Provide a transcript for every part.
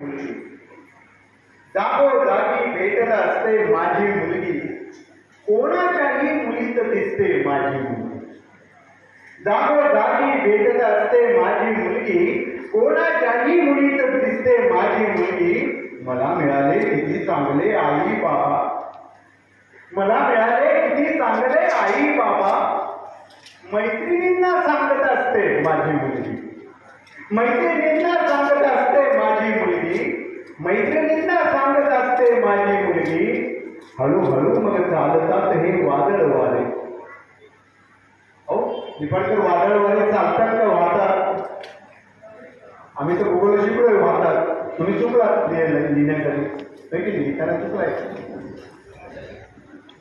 मुलगी. भेटत असते माझी मुलगी. कोणाच्याही मुलीत दिसते माझी मुलगी. जागी भेटत असते माझी मुलगी. कोणाच्याही मुलीत दिसते माझी मुलगी. मला मिळाले किती चांगले आई बाबा. मला मिळाले किती चांगले आई बाबा. मैत्रिणींना सांगत असते माझी मुलगी. मैत्रिणींना सांगत असते माझी मुलगी. मैत्रिणींना सांगत असते माझी मुलगी. हळूहळू मग चालतात हे वादळ वारे अहो निफाडकर वादळ वारे चालतात का वाहतात? आम्ही तर भूगोल शिकलोय वाहतात. तुम्ही चुकलात लिहिण्यासाठी. नाही की लिहिताना चुकलाय.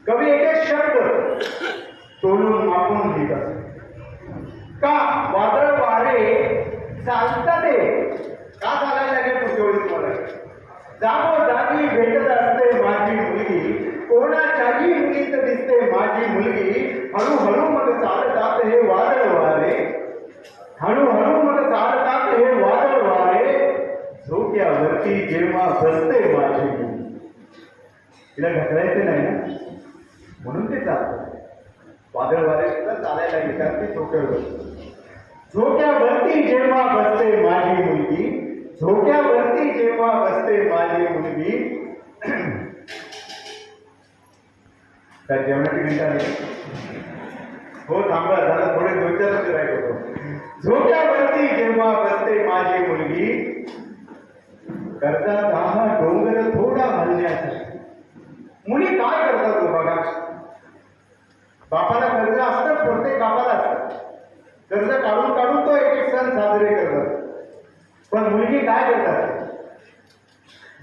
कवी एक एक शब्द तोडून मापून लिहितात का? वादळ वारे चालतात ते का चालायला लागेल जागोजागी भेटत असते माझी मुलगी. कोणाच्याही मुलीत दिसते माझी मुलगी. हळूहळू मग चालतात हे वादळ वारे हळूहळू मग चालतात हे वादळ वारे झोक्यावरती जेव्हा बसते माझी मुलगी. तिला घटरायचं नाही ना? म्हणून ते चालतं. वादळ वारे सुद्धा चालायला घेतात ते झोक्यावर झोक्यावरती जेव्हा बसते माझी मुलगी घरी जेव्हा बसते माझी मुलगी काय जेवणाची घंटा आहे हो थांबा झाला थोडे दोन चार शब्द होतो. झोक्यावरती जेव्हा बसते माझी मुलगी करतात हा डोंगर थोडा हलण्यासाठी मुली काय करतात तो बघा? बापाला कर्ज असतं प्रत्येक बापाला असतं. कर्ज काढून काढून तो एक एक सण साजरे करतात पण मुलगी काय करतात?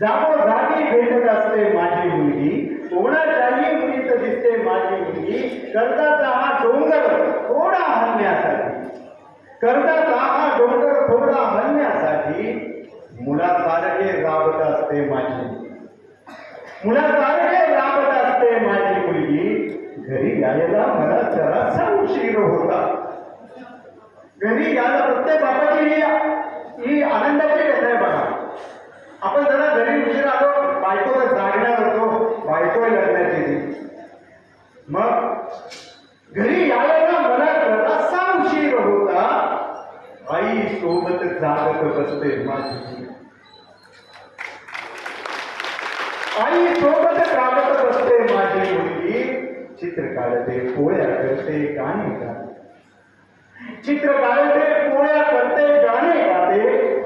जागोजागी भेटत असते माझी मुलगी कोणाच्याही मुलीत दिसते माझी मुलगी कर्जाचा हा डोंगर थोडा हलण्यासाठी. कर्जाचा हा डोंगर थोडा हलण्यासाठी मुलासारखे राबत असते माझी मुलासारखे राबत असते माझी मुलगी. घरी यायला मला जरासा उशीर होता. घरी यायला प्रत्येक बापाची ही ही आनंदाची कथा आहे बघा आपण जरा घरी उशीर आलो बायकोला जागणार होतो बायको लग्नाची ती. मग घरी यायला मला जरासा उशीर होता. आई सोबत जागत बसते माझी. आई सोबत जागत बसते माझी मुलगी. चित्र काढते पोळ्या करते गाणे गाते. चित्र काढते पोळ्या करते गाणे गाते.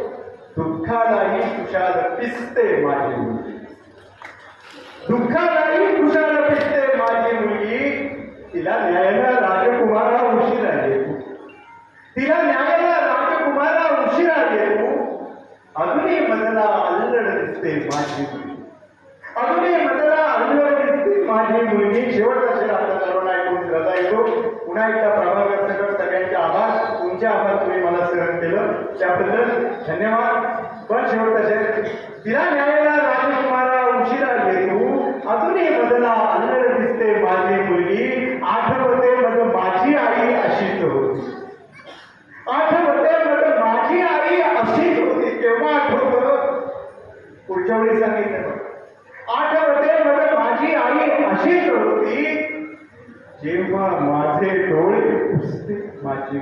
दुःखालाही तुषार पिसते माझी मुलगी. दुःखालाही खुशाल पिसते माझी मुलगी तिला न्यायला राजकुमारा उशिरा येतो तिला न्यायाला राजकुमारा उशिरा येतो अजूनही मजला अल्लड दिसते माझी अजूनही मजला अल्लड दिसते माझी मुलगी. शेवटचा शेर आपला सर्वांना ऐकून रजा येतो. पुन्हा एकदा प्रभाकर सगळ्यांचे आभार. तुमचे आभार तुम्ही मला सहन केलं. त्याबद्दल धन्यवाद. पण शेवटचा शेर तिला न्यायला राजकुमारा उशिरा येतो अजूनही मजला अल्लड दिसते माझी मुलगी आठवते मग माझी आई अशीच होती आठवते मग माझी आई अशीच होती केव्हा आठवतं पुढच्या वेळी सांगितलं. आठवते मग माझी आई अशीच होती जेव्हा माझे डोळे पुसते माझी